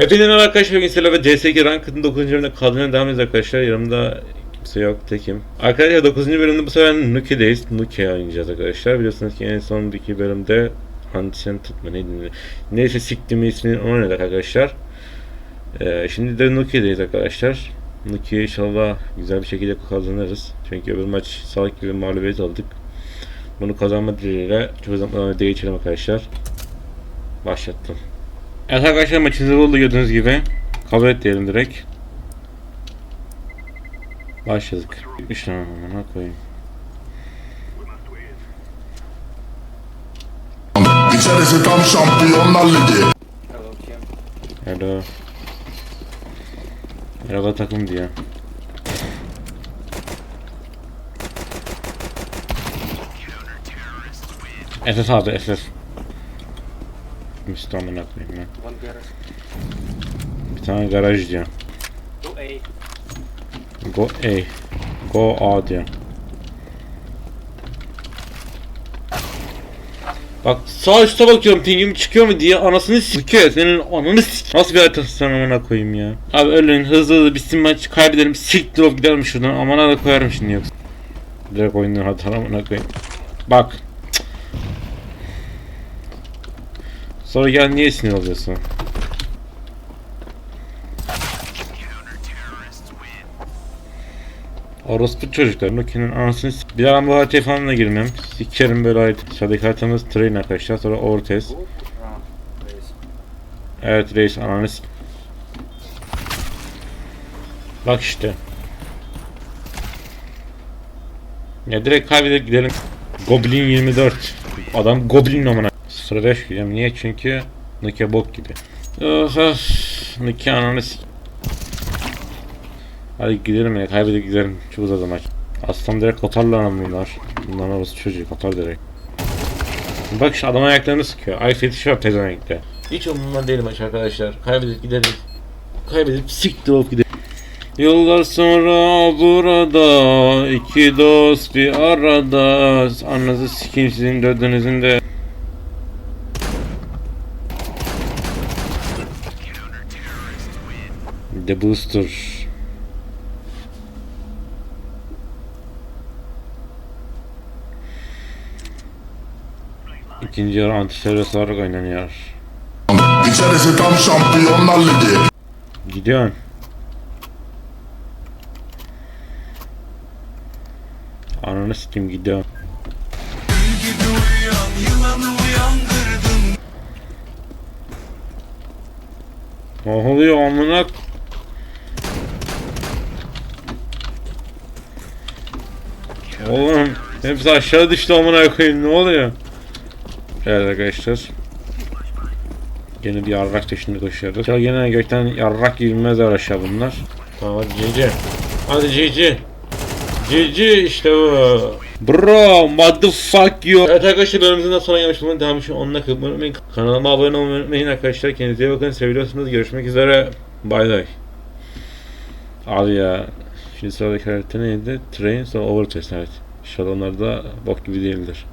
Hepinize merhaba arkadaşlar. Bugün sizlerle ve CS2 Ranked'ın 9. bölümünde kaldığına devam ediyoruz arkadaşlar. Yanımda kimse yok, tekim. Arkadaşlar 9. bölümde bu sefer Nuke'deyiz. Nuke oynayacağız arkadaşlar. Biliyorsunuz ki en son iki bölümde Ancient mı neydi? Neyse siktiğimi ismini oynadık arkadaşlar. Ee, şimdi de Nuke'deyiz arkadaşlar. Nuke'yi inşallah güzel bir şekilde kazanırız. Çünkü öbür maç sağlık gibi mağlubiyet aldık. Bunu kazanma dileğiyle çok videoya geçelim arkadaşlar. Başlattım. Evet arkadaşlar maçımız oldu gördüğünüz gibi. Kabul et diyelim direkt. Başladık. Lan amına koyayım. İçerisi tam şampiyonlar ligi. Hello. Merhaba takım diyor. SS abi SS. Müslü amına koyayım ya. Bir tane garaj diyor. Go A. Go A. Go A diyor. Bak sağ üstte bakıyorum pingim çıkıyor mu diye anasını sikiyor. Senin ananı sik. Nasıl bir haritasın sen amına koyayım ya. Abi ölün hızlı hızlı bitsin maç kaybedelim. Siktir olup giderim şuradan. Amana da koyarım şimdi yoksa. Direkt oyundan hata amına koyayım. Bak. Sonra gel niye sinir oluyorsun? Orospu çocuklar. Nokia'nın anasını Bir ben bu haritaya falan da girmem. Sikerim böyle harita. Sıradaki haritamız train arkadaşlar. Sonra Ortez. Evet reis ananı Bak işte. Ya direkt kaybedip gidelim. Goblin 24. Adam Goblin amına. 05 gideceğim. Niye? Çünkü Nokia bok gibi. Oh, oh. Nokia ananı Hadi gidelim ya kaybedip gidelim. Çok uzadı maç. Aslan direkt katarlar lan bunlar. Bunlar orası çocuğu katar direkt. Bak şu adam ayaklarını sıkıyor. Ay fetiş var pezevenkte. Hiç umurumda değil maç arkadaşlar. Kaybedip gideriz. Kaybedip siktir olup gidelim. Yıllar sonra burada iki dost bir arada Anınızı sikeyim sizin dördünüzün de The Booster İkinci yarı antiservis olarak oynanıyor. İçerisi tam şampiyonlar ligi. Gidiyorsun. Ananı sikeyim gidiyorum. Ne oluyor amına? Oğlum hepsi aşağı düştü amına koyayım ne oluyor? Evet arkadaşlar. Gene bir yarrak peşinde koşuyoruz. Ya gene gökten yarrak girmezler aşağı bunlar. Tamam GG. Hadi GG. GG işte bu. Bro, motherfuck you. Evet arkadaşlar bölümümüzün de sonuna gelmiş bulunuyoruz. Devam için onunla kılmayı. Kanalıma abone olmayı unutmayın arkadaşlar. Kendinize iyi bakın. Seviyorsunuz. Görüşmek üzere. Bay bay. Abi ya. Şimdi sıradaki harita neydi? Train sonra Overtest evet. İnşallah onlar da bok gibi değildir.